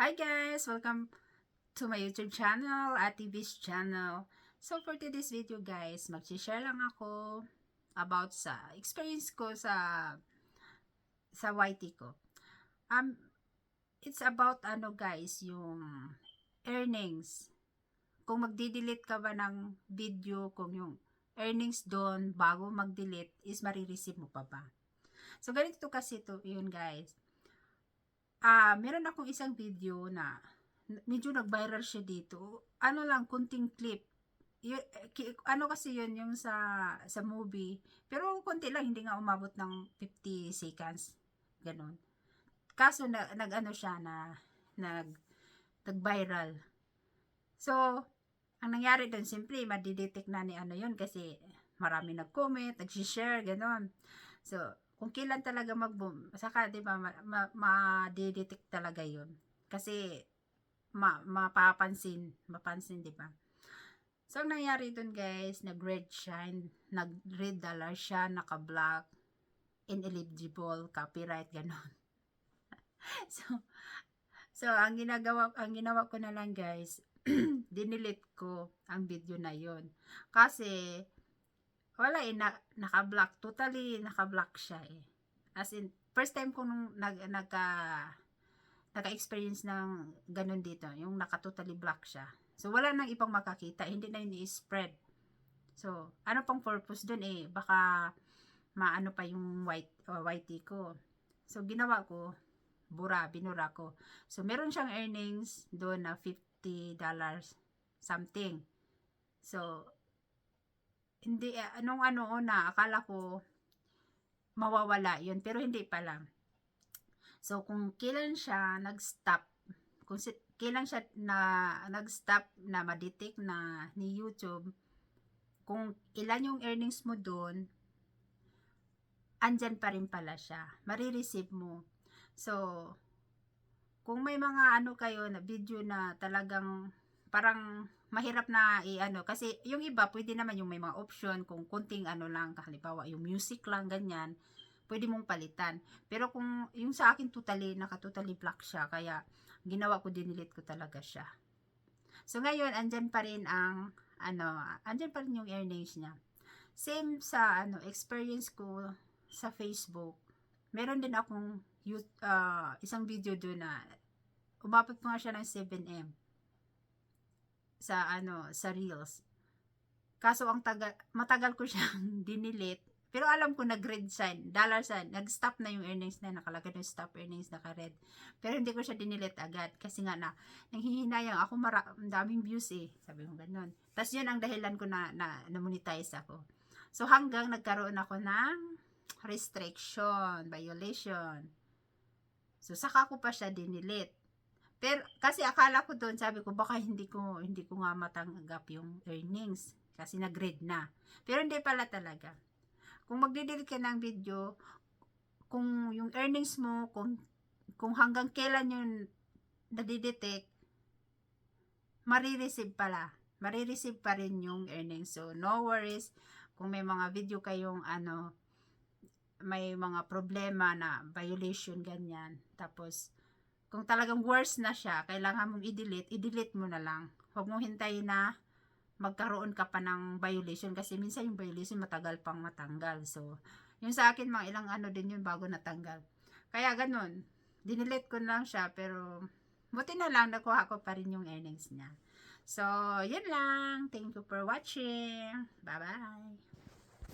Hi guys! Welcome to my YouTube channel, Ate Bish channel. So for today's video guys, mag-share lang ako about sa experience ko sa sa YT ko. Um, it's about ano guys, yung earnings. Kung magdi-delete ka ba ng video, kung yung earnings doon bago mag-delete is marireceive mo pa ba? So ganito kasi to yun guys ah, meron akong isang video na medyo nag-viral siya dito. Ano lang, kunting clip. Y- ki- ano kasi yun yung sa sa movie. Pero konti lang, hindi nga umabot ng 50 seconds. Ganon. Kaso na, nag-ano siya na nag nag-viral. So, ang nangyari doon, simple, madidetect na ni ano yun kasi marami nag-comment, nag-share, ganon. So, kung kailan talaga mag-boom, saka 'di ba ma- ma- ma-detect talaga 'yon. Kasi ma mapapansin, mapansin 'di ba? So ang nangyari doon guys, nag-red shine, nag-red dollar siya, naka-black, ineligible, copyright ganon. so So ang ginagawa ang ginawa ko na lang guys, dinilit ko ang video na 'yon. Kasi wala eh, na, naka-block. Totally naka-block siya eh. As in, first time ko nung nag, nagka, naka-experience ng ganun dito. Yung naka-totally block siya. So, wala nang ibang makakita. Hindi na yun i-spread. So, ano pang purpose dun eh? Baka maano pa yung white, uh, whitey ko. So, ginawa ko, bura, binura ko. So, meron siyang earnings doon na $50 something. So, hindi, eh, anong ano una, akala ko mawawala yun, pero hindi pala. So, kung kailan siya nag-stop, kung si, kailan siya na nag-stop na madetect na ni YouTube, kung ilan yung earnings mo doon, andyan pa rin pala siya. Marireceive mo. So, kung may mga ano kayo na video na talagang parang mahirap na i-ano. Kasi yung iba pwede naman yung may mga option kung kunting ano lang halimbawa yung music lang ganyan pwede mong palitan. Pero kung yung sa akin totally naka totally black siya kaya ginawa ko dinilit ko talaga siya. So ngayon andyan pa rin ang ano andyan pa rin yung earnings niya. Same sa ano experience ko sa Facebook. Meron din akong uh, isang video doon na umabot ko nga siya ng 7M sa ano sa reels. Kaso ang taga, matagal ko siyang dinilit pero alam ko nag-red sign dollar sign. Nag-stop na yung earnings na nakalagay yung stop earnings naka-red. Pero hindi ko siya dinilit agad kasi nga na nanghihinayang ako mara, daming views eh. Sabi ko ganun. Tapos yun ang dahilan ko na, na, na monetize ako. So hanggang nagkaroon ako ng restriction violation. So saka ko pa siya dinilit pero kasi akala ko doon, sabi ko baka hindi ko hindi ko nga matanggap yung earnings kasi nag-grade na. Pero hindi pala talaga. Kung magde-delete ka ng video, kung yung earnings mo, kung kung hanggang kailan yun nadidetect, marireceive pala. Marireceive pa rin yung earnings. So, no worries. Kung may mga video kayong ano, may mga problema na violation, ganyan. Tapos, kung talagang worse na siya, kailangan mong i-delete, i-delete mo na lang. Huwag mo hintayin na magkaroon ka pa ng violation kasi minsan yung violation matagal pang matanggal. So, yung sa akin mga ilang ano din yun bago natanggal. Kaya ganun, dinelete ko lang siya pero buti na lang nakuha ko pa rin yung earnings niya. So, yun lang. Thank you for watching. Bye-bye.